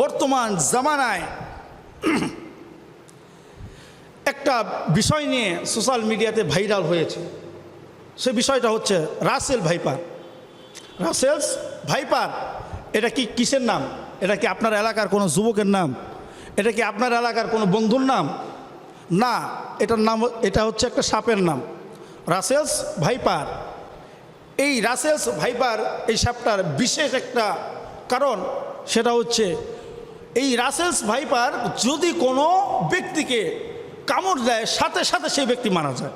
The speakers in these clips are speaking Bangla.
বর্তমান জামানায় একটা বিষয় নিয়ে সোশ্যাল মিডিয়াতে ভাইরাল হয়েছে। সে বিষয়টা হচ্ছে রাসেল ভাইপার। রাসেলস ভাইপার, এটা কি কিসের নাম? এটা কি আপনার এলাকার কোনো যুবকের নাম? এটা কি আপনার এলাকার কোনো বন্ধুর নাম? না, এটার নাম এটা হচ্ছে একটা সাপের নাম। রাসেলস ভাইপার, এই রাসেলস ভাইপার এই সাপটার বিশেষ একটা কারণ সেটা হচ্ছে, এই রাসেলস ভাইপার যদি কোনো ব্যক্তিকে কামড় দেয়, সাথে সাথে সেই ব্যক্তি মারা যায়।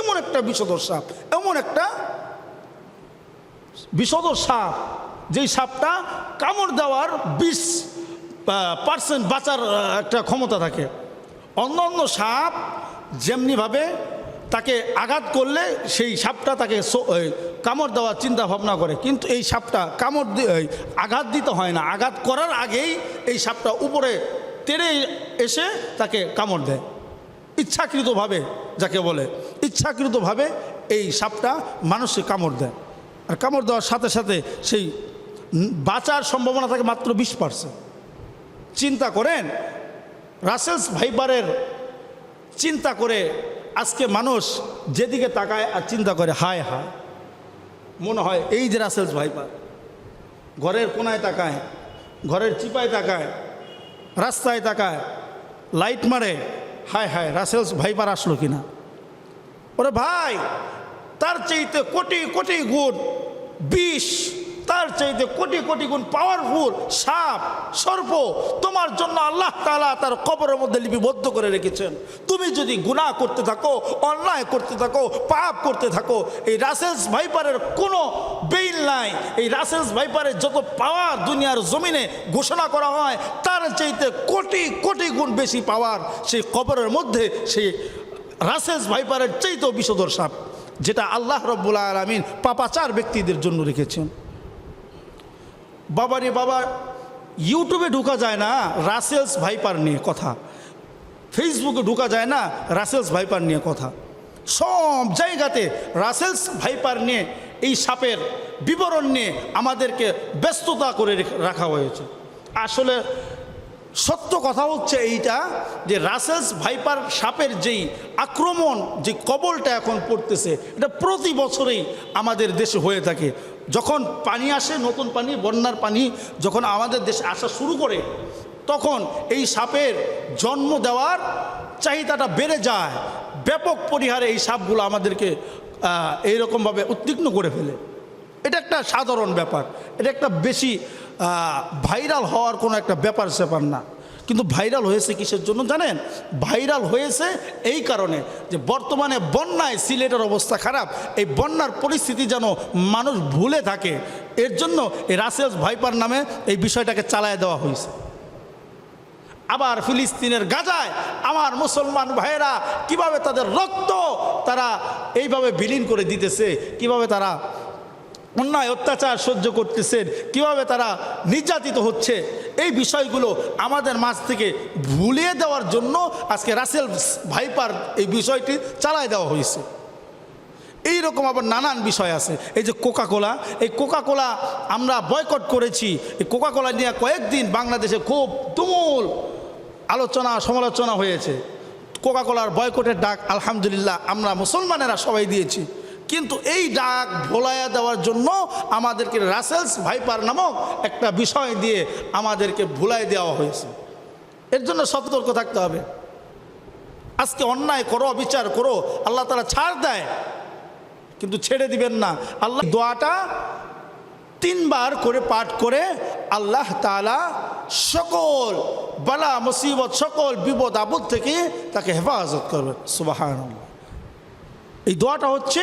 এমন একটা বিষধর সাপ, এমন একটা বিষধর সাপ, যেই সাপটা কামড় দেওয়ার বিশ পার্সেন্ট বাঁচার একটা ক্ষমতা থাকে। অন্য অন্য সাপ যেমনিভাবে তাকে আঘাত করলে, সেই সাপটা তাকে কামড় দেওয়ার চিন্তা ভাবনা করে। কিন্তু এই সাপটা কামড় আঘাত দিতে হয় না। আঘাত করার আগেই এই সাপটা উপরে তেড়ে এসে তাকে কামড় দেয়। ইচ্ছাকৃতভাবে যাকে বলে। ইচ্ছাকৃতভাবে এই সাপটা মানুষকে কামড় দেয়। আর কামড় দেওয়ার সাথে সাথে সেই বাঁচার সম্ভাবনা থাকে মাত্র বিশ পার্সেন্ট। চিন্তা করেন, রাসেলস ভাইবারের চিন্তা করে আজকে মানুষ যেদিকে তাকায় আর চিন্তা করে, হায় হায়। মনে হয় এই যে রাসেলস ভাইপার, ঘরের কোনায় তাকায়, ঘরের চিপায় তাকায়, রাস্তায় তাকায়, লাইট মারে, হায় হায়, রাসেলস ভাইপার আসলো কিনা? ওরে ভাই, তার চাইতে কোটি কোটি গুণ চাইতে কোটি কোটি গুণ পাওয়ারফুল সাপ সর্প। তোমার জন্য আল্লাহ তাআলা তার কবরের মধ্যে লিপিবদ্ধ করে রেখেছেন। তুমি যদি গুনাহ করতে থাকো, অন্যায় করতে থাকো, পাপ করতে থাকো, এই রাসেলস ভাইপারের কোনো বেইল নাই। এই রাসেলস ভাইপারের যত পাওয়ার দুনিয়ার জমিনে ঘোষণা করা হয়, তার চাইতে কোটি কোটি গুণ বেশি পাওয়ার সেই কবরের মধ্যে সেই রাসেলস ভাইপারের চাইতেও বিষধর সাপ, যেটা আল্লাহ রব্বুল আলমিন পাপাচার ব্যক্তিদের জন্য রেখেছেন। বাবা রে বাবা ইউটিউবে ঢুকা যায় না রাসেলস ভাইপার নিয়ে কথা। ফেসবুকে ঢুকা যায় না রাসেলস ভাইপার নিয়ে কথা। সব জায়গাতে রাসেলস ভাইপার নিয়ে এই সাপের বিবরণ নিয়ে আমাদেরকে ব্যস্ততা করে রাখা হয়েছে। আসলে সত্য কথা হচ্ছে এইটা যে রাসেলস ভাইপার সাপের যেই আক্রমণ, যে কবলটা এখন পড়তেছে, এটা প্রতি বছরেই আমাদের দেশে হয়ে থাকে। যখন পানি আসে, নতুন পানি, বন্যার পানি যখন আমাদের দেশে আসা শুরু করে, তখন এই সাপের জন্ম দেওয়ার চাহিদাটা বেড়ে যায়। ব্যাপক পরিহারে এই সাপগুলো আমাদেরকে এইরকমভাবে উদ্বিগ্ন করে ফেলে। এটা একটা সাধারণ ব্যাপার। এটা একটা বেশি ভাইরাল হওয়ার কোনো একটা ব্যাপার স্যাপার না। কিন্তু ভাইরাল হয়েছে কিসের জন্য জানেন? ভাইরাল হয়েছে এই কারণে যে বর্তমানে বন্যায় সিলেটের অবস্থা খারাপ, এই বন্যার পরিস্থিতি যেন মানুষ ভুলে থাকে, এর জন্য এই রাসেলস ভাইপার নামে এই বিষয়টাকে চালায় দেওয়া হয়েছে। আবার ফিলিস্তিনের গাজায় আমার মুসলমান ভাইয়েরা কীভাবে তাদের রক্ত তারা এইভাবে বিলীন করে দিতেছে, কীভাবে তারা অন্যায় অত্যাচার সহ্য করতেছেন, কীভাবে তারা নির্যাতিত হচ্ছে, এই বিষয়গুলো আমাদের মাঝ থেকে ভুলিয়ে দেওয়ার জন্য আজকে রাসেল ভাইপার এই বিষয়টি চালায় দেওয়া হয়েছে। এই রকম আবার নানান বিষয় আছে, এই যে কোকা কোলা এই কোকা কোলা আমরা বয়কট করেছি, এই কোকা কোলা নিয়ে কয়েকদিন বাংলাদেশে খুব তুমুল আলোচনা, সমালোচনা হয়েছে। কোকা কোলার বয়কটের ডাক আলহামদুলিল্লাহ আমরা মুসলমানেরা সবাই দিয়েছি। কিন্তু এই ডাক ভোলাইয়া দেওয়ার জন্য আমাদেরকে রাসেলস ভাইপার নামক একটা বিষয় দিয়ে আমাদেরকে ভুলাই দেওয়া হয়েছে। এর জন্য সতর্ক থাকতে হবে। আজকে অন্যায় করো বিচার করো, আল্লাহ তারা ছাড় দেয়, কিন্তু ছেড়ে দিবেন না। আল্লাহ দোয়াটা তিনবার করে পাঠ করে আল্লাহ তালা সকল বালা, মুসিবত, সকল বিপদ, আপদ থেকে তাকে হেফাজত করবে সুবাহান এই দোয়াটা হচ্ছে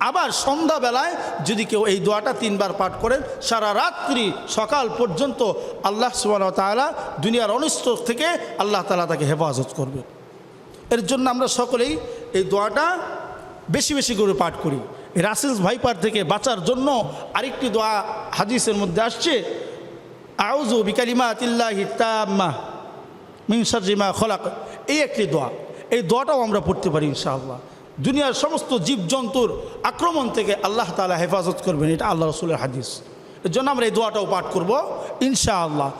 আবার সন্ধ্যাবেলায় যদি কেউ এই দোয়াটা তিনবার পাঠ করেন, সারা রাত্রি সকাল পর্যন্ত আল্লাহ সুবাহ তাআলা দুনিয়ার অনিষ্ট থেকে আল্লাহ তাআলা তাকে হেফাজত করবে। এর জন্য আমরা সকলেই এই দোয়াটা বেশি বেশি করে পাঠ করি। এই রাসেলস ভাইপার থেকে বাঁচার জন্য আরেকটি দোয়া হাদিসের মধ্যে আসছে আউজু বিকালিমা তিল্লাহি তাম্মা মিনসারিমা খলাক। এই একটি দোয়া। এই দোয়াটাও আমরা পড়তে পারি ইনশাআল্লাহ। দুনিয়ার সমস্ত জীবজন্তুর আক্রমণ থেকে আল্লাহ তালা হেফাজত করবেন। এটা আল্লাহ রসুলের হাদিস। এর জন্য আমরা এই দোয়াটাও পাঠ করব, ইনশাআল্লাহ।